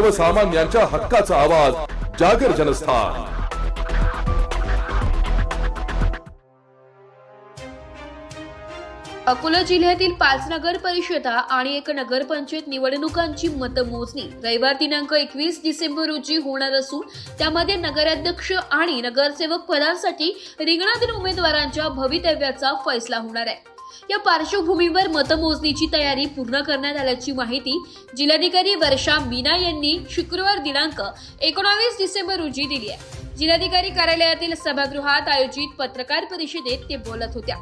सर्वसामान्यांच्या हक्काचा आवाज जागर जनस्थान. अकोला जिल्ह्यातील पाच नगर परिषदा आणि एक नगरपंचायत निवडणुकांची मतमोजणी रविवार दिनांक एकवीस डिसेंबर रोजी होणार असून त्यामध्ये नगराध्यक्ष आणि नगरसेवक पदांसाठी रिंगणातील उमेदवारांच्या भवितव्याचा फैसला होणार आहे. या पार्श्वभूमीवर मतमोजणीची तयारी पूर्ण करण्यात आल्याची माहिती जिल्हाधिकारी वर्षा मीना यांनी शुक्रवार दिनांक एकोणावीस डिसेंबर रोजी दिली आहे. जिल्हाधिकारी कार्यालयातील सभागृहात आयोजित पत्रकार परिषदेत ते बोलत होत्या.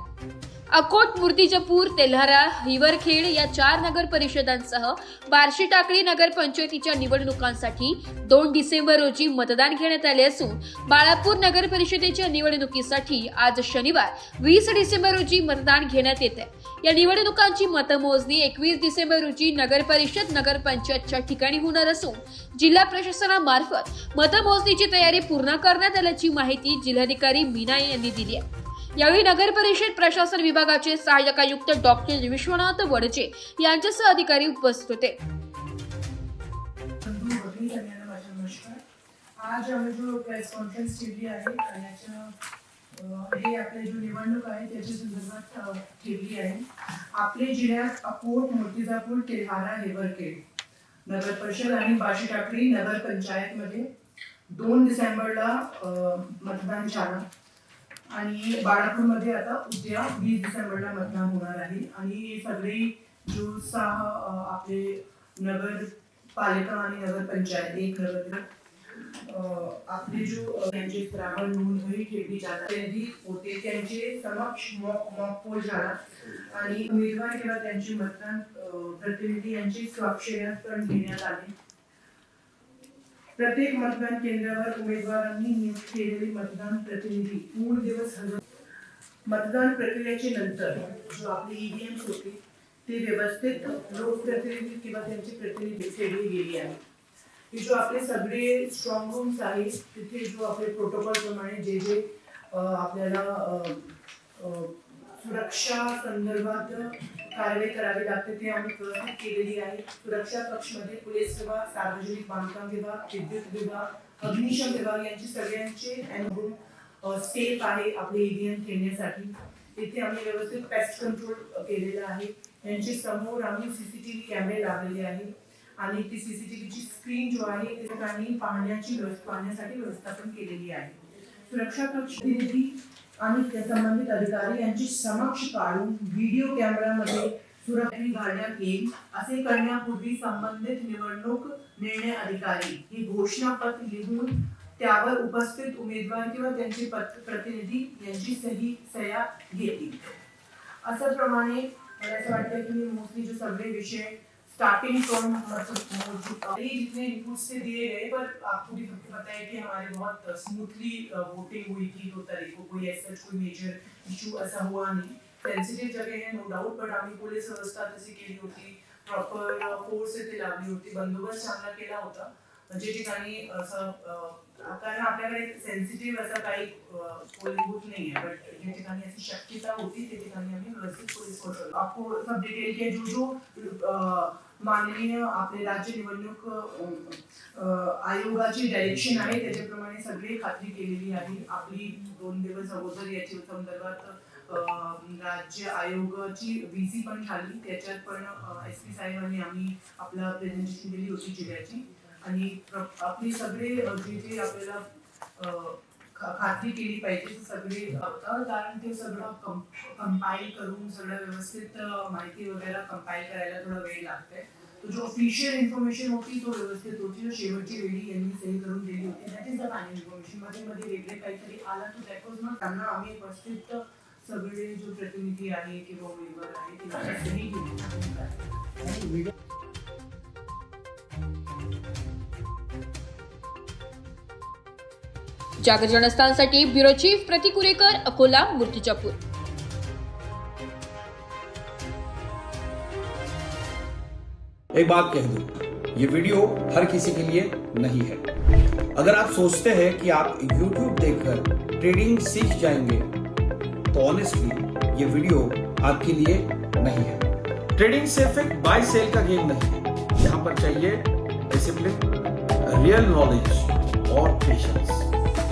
अकोट मूर्तिजापूर तेल्हारा हिवरखेड या चार नगर परिषदांसह बार्शी टाकळी नगरपंचायतीच्या निवडणुकांसाठी दोन डिसेंबर रोजी मतदान घेण्यात आले असून बाळापूर नगर परिषदेच्या निवडणुकीसाठी आज शनिवार वीस डिसेंबर रोजी मतदान घेण्यात येते या निवडणुकांची मतमोजणी एकवीस डिसेंबर रोजी नगर परिषद नगरपंचायतच्या ठिकाणी होणार असून जिल्हा प्रशासनामार्फत मतमोजणीची तयारी पूर्ण करण्यात आल्याची माहिती जिल्हाधिकारी मीना यांनी दिली आहे. यावेळी नगर परिषद प्रशासन विभागाचे सहाय्यक आयुक्त डॉक्टर विश्वनाथ वडचे यांच्यासह अधिकारी उपस्थित होते. आज आम्ही जो प्रेस कॉन्फरन्स ठेवली आहे हे आपले जो निवडणूक आहे त्याच्या संदर्भात ठेवली आहे. आपले जिल्ह्यात अकोट मूर्तिजापूर तेल्हारा हेवरखेड नगर परिषद आणि बाशी टाकळी नगर पंचायतमध्ये दोन डिसेंबरला मतदान झालं. आणि बाळापूरमध्ये आता उद्या वीस डिसेंबरला मतदान होणार आहे. आणि सगळे जो सहा आपले नगर पालिका आणि नगर पंचायत एक नगर अं, आपले जो त्यांचे श्रावण नोंदवही ठेवली जातात. होते त्यांचे समक्ष मॉक मॉक पोल झाला. आणि उमेदवार किंवा त्यांचे मतदान प्रतिनिधी यांची स्वाक्षऱ्या पण घेण्यात आली. प्रत्येक मतदान केंद्रावर उमेदवारांनी नियुक्त केलेले मतदान प्रतिनिधी. पूर्ण दिवस हजर मतदान प्रक्रियेचे नंतर जो आपली ईव्हीएम होते ते व्यवस्थित लोकप्रतिनिधी किंवा त्यांचे प्रतिनिधी ठेवली गेली आहे की जो आपले सगळे स्ट्रॉंग रूम्स आहेत तिथे जो आपले प्रोटोकॉल प्रमाणे जे जे आपल्याला सुरक्षा संदर्भात कारवाई करावी लागते. ते आम्ही व्यवस्थित केलेली आहे. सुरक्षा कक्षमध्ये पोलीस विभाग सार्वजनिक बांधकाम विभाग विद्युत विभाग अग्निशम विभाग यांचे सगळ्यांचे स्टेप आहे आपले ईव्हीएम खेळण्यासाठी. तिथे आम्ही व्यवस्थित पेस्ट कंट्रोल केलेलं आहे. यांचे समोर आम्ही सीसीटीव्ही कॅमेरे लावलेले आहे. आणि ती सीसीटीव्हीची स्क्रीन जो आहे त्या ठिकाणी पाहण्याची व्यवस्था पाहण्यासाठी व्यवस्थापन केलेली आहे. सुरक्षा कक्ष आणि त्या संबंधित अधिकारी यांची समक्ष काढून व्हिडिओ कॅमेरामध्ये सुरक्षित घालण्यात येईल असे करण्यापूर्वी संबंधित निवडणूक निर्णय अधिकारी हे घोषणापत्र लिहून त्यावर उपस्थित उमेदवार किंवा त्यांचे प्रतिनिधी यांची सही सह्या घेतील. असं प्रमाणे मला असं वाटतं की मी मोस्टली जे सगळे विषय स्टार्टिंग टोन जितने रिपोर्ट से दिए गए पर आपको भी सबको पता है कि हमारे बहुत स्मूथली वोटिंग हुई थी दो तारीख को कोई ऐसा कोई मेजर इशू ऐसा हुआ नहीं। सेंसिटिव जगह है नो डाउट बट आम्ही पोलीस व्यवस्था तशी केली होती प्रॉपर फोर्स इथे लावली होती बंदोबस्त चांगला केला होता जे ठिकाणी असं कारण आपल्याकडे सेन्सिटिव्ह असं काही पोलिंग बुथ नाही आहे बट जे ठिकाणी अशी शक्यता होती ते ठिकाणी आम्ही व्यवस्थित पोलीस फोर्स आपको सब डिटेल के जो जो माननीय आपले राज्य निवडणूक आयोगाची डायरेक्शन आहे त्याच्याप्रमाणे सगळी खात्री केलेली आहे. आपली दोन दिवस अगोदर याच्या संदर्भात राज्य आयोगाची व्हीसी पण झाली. त्याच्यात पण एस पी साहेबांनी आम्ही आपला प्रेझेंटेशन दिली होती जिल्ह्याची. आणि आपली सगळे जे जे आपल्याला खात्री केली पाहिजे सगळे कारण ते सगळं कंपाईल करून सगळं व्यवस्थित माहिती वगैरे कंपाईल करायला थोडा वेळ लागतंय. तो जो ऑफिशियल इन्फॉर्मेशन होती तो व्यवस्थित होती. जो शेवटची वेळी यांनी सही करून दिली होती दॅट इज द फायनल इन्फॉर्मेशनमध्ये मध्ये वेगळे काहीतरी आला तो दॅट वॉज नॉट त्यांना आम्ही उपस्थित सगळे जो प्रतिनिधी आहे किंवा मेंबर आहे ते सही जागर जनस्थानसाठी ब्युरो चीफ प्रतिकुरेकर अकोला, मूर्तिजापूर. एक बात कह दूँ, ये वीडियो हर किसी के लिए नहीं है। अगर आप सोचते हैं कि आप YouTube देखकर ट्रेडिंग सीख जाएँगे तो ऑनेस्टली ये वीडियो आपके लिए नहीं है। ट्रेडिंग सिर्फ़ एक बाय सेल का गेम नहीं है। यहाँ पर चाहिए डिसिप्लिन रियल नॉलेज और पेशेंस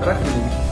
para.